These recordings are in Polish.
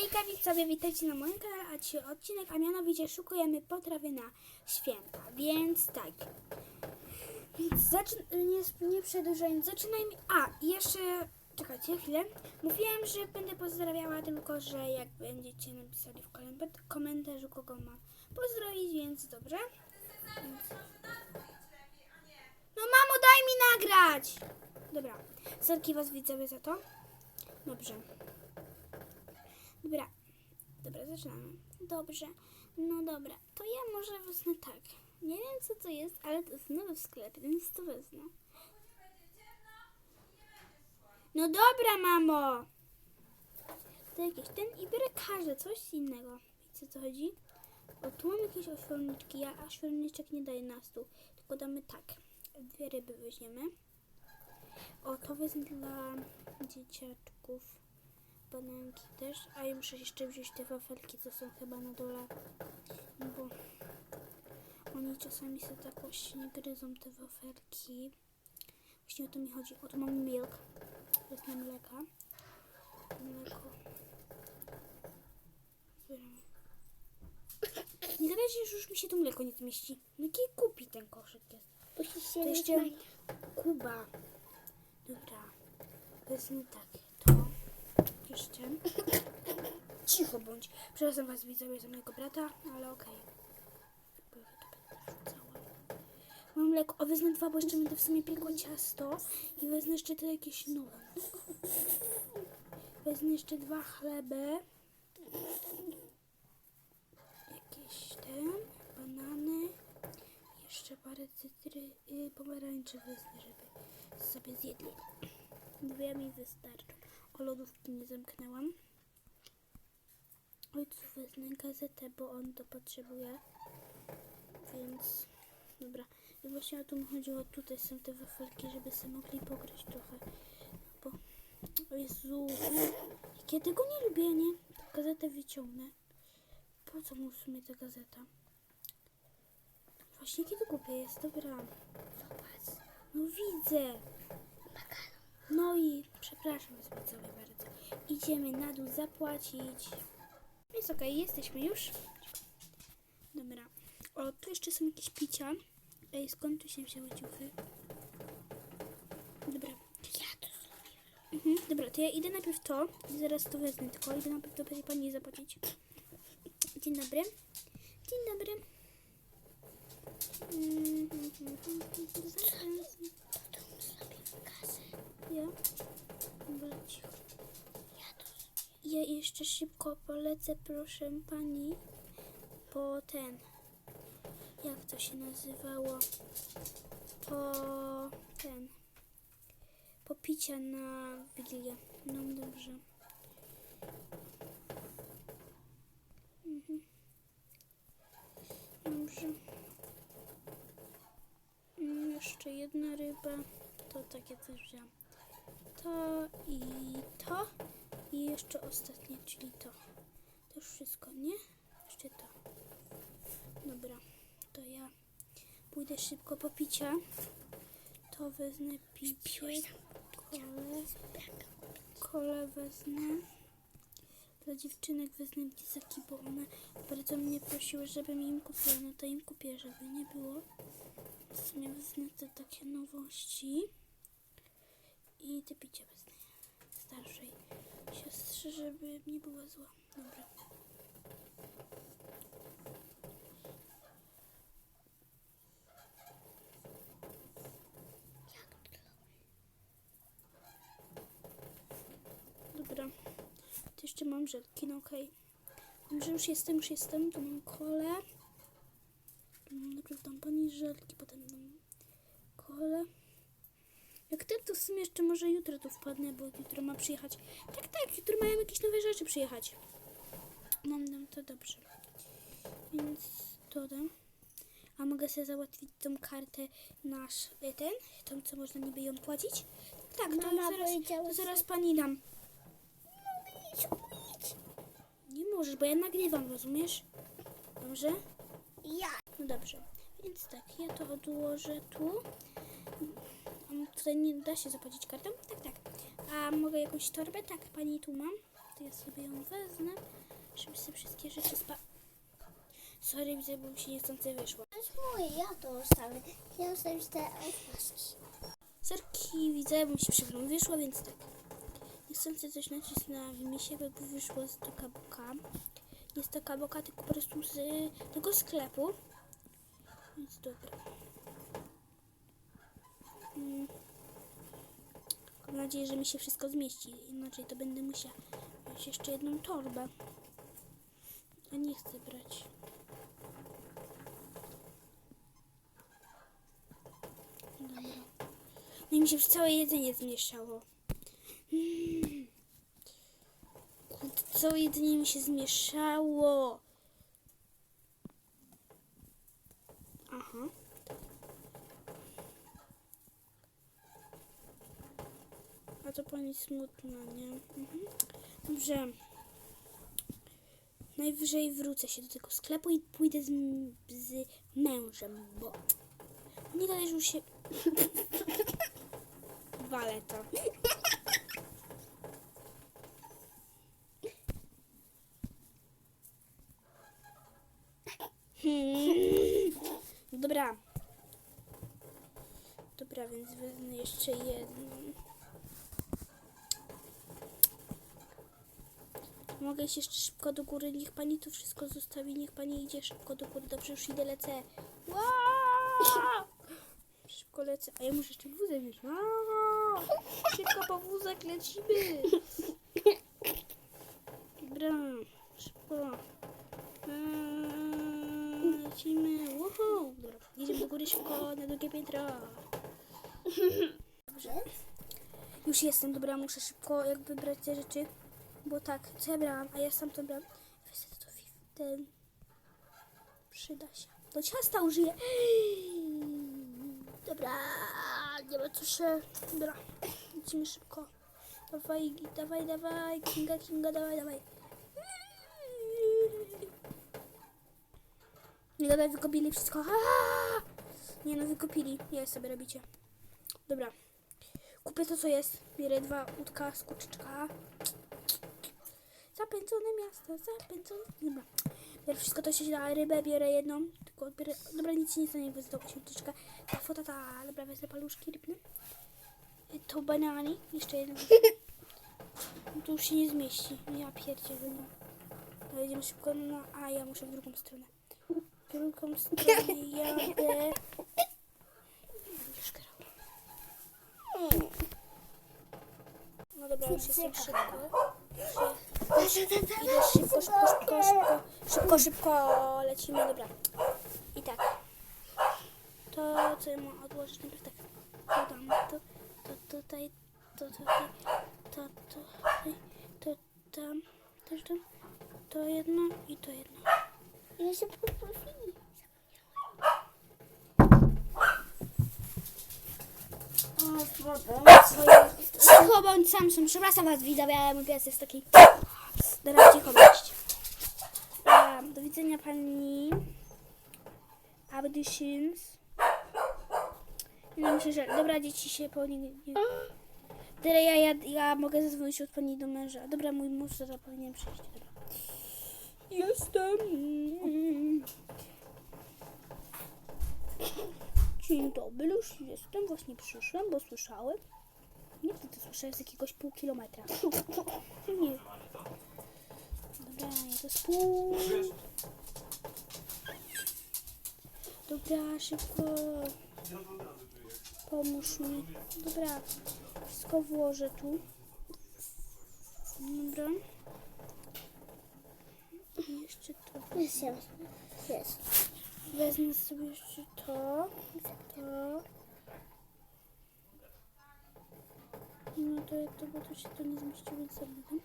Hejka widzowie, witajcie na moim kanale, a dzisiaj odcinek, a mianowicie szukujemy potrawy na święta, więc tak. Więc zaczyn- nie, nie przedłużając, zaczynajmy. A, jeszcze, czekajcie chwilę. Mówiłam, że będę pozdrawiała, tylko że jak będziecie napisali w komentarzu, komentarzu kogo mam pozdrowić, więc dobrze. Więc... No mamo, daj mi nagrać! Dobra, serki was widzowie za to. Dobrze. Dobra, dobra, zaczynamy. Dobrze, no dobra, to ja może wezmę tak. Nie wiem co to jest, ale to jest nowy w sklepie, więc to wezmę. No dobra, mamo! To jakiś ten i biorę każdy, coś innego. Wiecie co chodzi? O, tu mam jakieś oświorniczki, ja oświorniczek nie daję na stół, tylko damy tak. Dwie ryby weźmiemy. O, to wezmę dla dzieciaczków bananki też, a ja muszę jeszcze wziąć te wafelki, co są chyba na dole, bo oni czasami sobie tak właśnie gryzą te wafelki. Właśnie o to mi chodzi. O, tu mam milk, jest na mleka. Mleko. Nie gadajcie, że już mi się to mleko nie zmieści. No jaki kupi ten koszyk jest? Się To jeszcze. Kuba. Dobra. Wezmę tak. Jeszcze. Cicho bądź. Przepraszam was widzowie za mojego brata, ale okej. Wrzucała. Mam mleko. O, wezmę dwa, bo jeszcze będę w sumie piekła ciasto. I wezmę jeszcze te jakieś nowe. Wezmę jeszcze dwa chleby. Jakieś ten. Banany. Jeszcze parę cytry, pomarańczy wezmę, żeby sobie zjedli. Dwie mi wystarczą. O lodówki nie zamknęłam. Ojcu wezmę gazetę, bo on to potrzebuje. Więc dobra. I właśnie o to mi chodziło. Tutaj są te wafelki, żeby sobie mogli pogryźć trochę. Bo o Jezu. Jak ja tego nie lubię, nie? Tę gazetę wyciągnę. Po co mu w sumie ta gazeta? Właśnie to głupie jest, dobra. Zobacz. No widzę. No i przepraszam was widzowie bardzo. Idziemy na dół zapłacić. Jest okej, jesteśmy już. Dobra. O, tu jeszcze są jakieś picia. Ej, skąd tu się wzięły ciuchy? Dobra. Ja to Mhm, dobra, to ja idę najpierw to i zaraz to wezmę, tylko idę najpierw do pani zapłacić. Dzień dobry. Dzień dobry. Mhm, zaraz. Potem sobie kasę. Ja? Dobra, cicho. Ja to Ja jeszcze szybko polecę, proszę pani, po ten. Jak to się nazywało? Po ten. Po picia na Wigilię. No dobrze. Mhm. Dobrze. Mm, Jeszcze jedna ryba. To takie też wziąłem. To i to. I jeszcze ostatnie, czyli to. To już wszystko, nie? Jeszcze to. Dobra, to ja pójdę szybko po picia. To wezmę picie, kole, kole wezmę. Dla dziewczynek wezmę lizaki, bo one bardzo mnie prosiły, żebym im kupiła. No to im kupię, żeby nie było. W sumie wezmę te takie nowości. I te picie wezmę starszej siostrze, żeby nie była zła. Dobra. Dobra. To jeszcze mam żelki, no okej. Dobrze, już jestem, już jestem. Tu mam kolę. Tu mam najpierw dam pani żelki, potem dam kolę. Jak ten, to w sumie jeszcze może jutro tu wpadnę, bo jutro ma przyjechać. Tak, tak, jutro mają jakieś nowe rzeczy przyjechać. Mam dam to dobrze. Więc to dam. A mogę sobie załatwić tą kartę nasz, e, ten, tą co można niby ją płacić? Tak, to Mama zaraz, to zaraz pani dam. Nie możesz, bo ja nagrywam, rozumiesz? Dobrze? Ja. No dobrze. Więc tak, ja to odłożę tu. Tutaj nie da się zapłacić kartą? Tak, tak. A mogę jakąś torbę? Tak, pani tu mam. To ja sobie ją wezmę, żeby sobie wszystkie rzeczy spa... Sorry, widzę, bo mi się niechcący wyszło. To jest moje, ja to ustawię. Ja ustawię te opaski. Serki widzę, bo mi się chwilą wyszło, więc tak. Niechcący coś nacisnęłam i mi się by wyszło z taka boka. Nie z taka boka, tylko po prostu z tego sklepu. Więc dobra. Mm. Mam nadzieję, że mi się wszystko zmieści. Inaczej to będę musiała mieć jeszcze jedną torbę. A nie chcę brać. Dobra. No i mi się już całe jedzenie zmieszało. Mm. Całe jedzenie mi się zmieszało. To pani smutna, nie? Mhm. Dobrze. Najwyżej wrócę się do tego sklepu i pójdę z, z mężem, bo nie już się... Walę to. Hmm. Dobra. Dobra, więc wezmę jeszcze jedną. Mogę iść jeszcze szybko do góry, niech pani to wszystko zostawi, niech pani idzie szybko do góry. Dobrze, już idę, lecę. Szybko lecę, a ja muszę jeszcze wózek mieć. Szybko po wózek lecimy. Dobra, szybko. Eee, Lecimy. Wow! Dobra, jedziemy do góry szybko, na drugie piętro. Dobrze? Już jestem, dobra, muszę szybko jakby brać te rzeczy. Bo tak, co ja brałam, a ja sam to brałam. Weź to ten. Przyda się. Do ciasta użyję. Dobra, nie ma co się. Dobra, lecimy szybko. Dawaj, dawaj, dawaj, Kinga, Kinga, dawaj, dawaj. Nie gadaj, wykopili wszystko. Aaa! Nie no, wykopili. Nie sobie robicie. Dobra. Kupię to, co jest. Bierę dwa łódka z. Zapędzone miasto, zapędzone... Dobra. Biorę wszystko to się da. Rybę biorę jedną. Tylko biorę... Dobra, nic się nie stanie, wezmę tą kurczyczka. Ta fota, ta... Dobra, wezmę paluszki rybne. To banany. Jeszcze jedną. No to już się nie zmieści. Ja pierdzielę. No. To jedziemy szybko na... A, ja muszę w drugą stronę. W drugą stronę jadę. Grał. No dobra, już jestem szybko. Idę szybko, szybko, szybko, szybko, szybko, szybko, lecimy, dobra. I tak. To, co ja mam odłożyć, najpierw tak. To tam, to, to tutaj, to tutaj, to tutaj, to tam, też tam, to jedno i to jedno. Ja się poprawili. O, woda. Cicho bądź Samsung, przepraszam was widzowie, ale mój pies jest taki... Dobra, cicho bądźcie. Do widzenia pani Abdyshins. Nie myślę, że... Dobra, dzieci się po nie... Dobra, ja, ja, ja mogę zadzwonić od pani do męża. Dobra, mój mąż zaraz powinien przyjść. Dobra. Jestem. Dzień dobry, już jestem. Właśnie przyszłam, bo słyszałem. Nie to słyszałem z jakiegoś pół kilometra. Nie. Dobra, ja to z pół. Dobra, szybko. Pomóż mi. Dobra, wszystko włożę tu. Dobra. I jeszcze to. Jest, jest. Wezmę sobie jeszcze to. To. No to jak to, bo to się to nie zmieściło, więc zabiegam.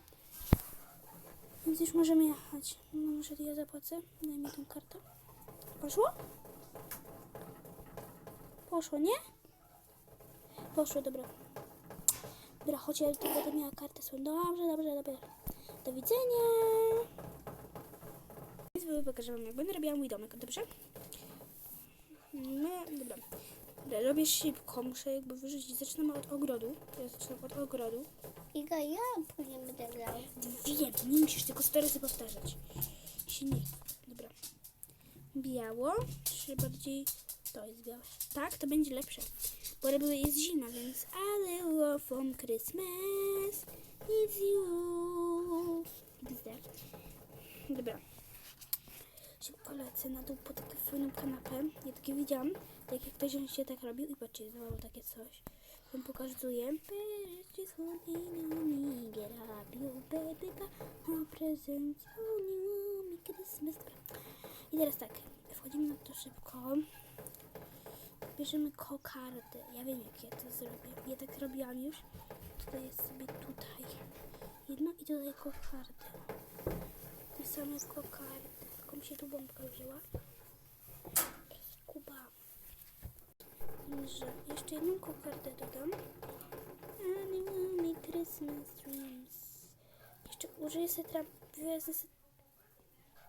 Więc już możemy jechać. No może ja zapłacę. Daj mi tą kartę. Poszło? Poszło, nie? Poszło, dobra. Dobra, choć ja tu będę miała kartę swoją. Dobrze, dobrze, dobrze. Do widzenia. Więc pokażę wam, jak będę robiła mój domek, dobrze? No, dobra. Dobra, robię szybko, muszę jakby wyrzucić. Zaczynamy od ogrodu. Ja zaczynam od ogrodu. Iga, ja później będę grał. Nie musisz tylko sto razy powtarzać. Się nie. Dobra. Biało, czy bardziej to jest białe? Tak, to będzie lepsze. Bo ryby jest zima, więc I love Christmas is you. XD. Dobra. Szybko lecę na dół po taką fajną kanapę. Ja takie widziałam, tak jak ktoś się tak robił i patrzcie, znowu takie coś. Wam pokazuję. Just holding on me, get up, you baby, my presents only me Christmas. I teraz tak, wchodzimy na to szybko. Bierzemy kokardę. Ja wiem jak ja to zrobię. Ja tak robiłam już. Tutaj jest sobie tutaj. Jedno i tutaj kokardę. Te same kokardy. Tylko mi się tu bombka wzięła. Kuba. Że jeszcze jedną kokardę dodam. Anime Christmas Dreams. Jeszcze użyję sobie tram... sobie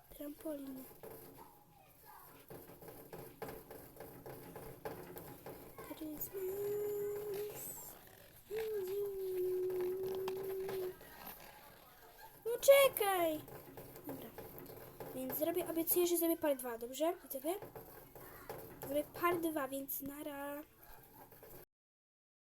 trampoliny. Christmas. No czekaj! Dobra. Więc zrobię, obiecuję, że zrobię par 2, dobrze? Widzowie? Zrobię par 2, więc nara.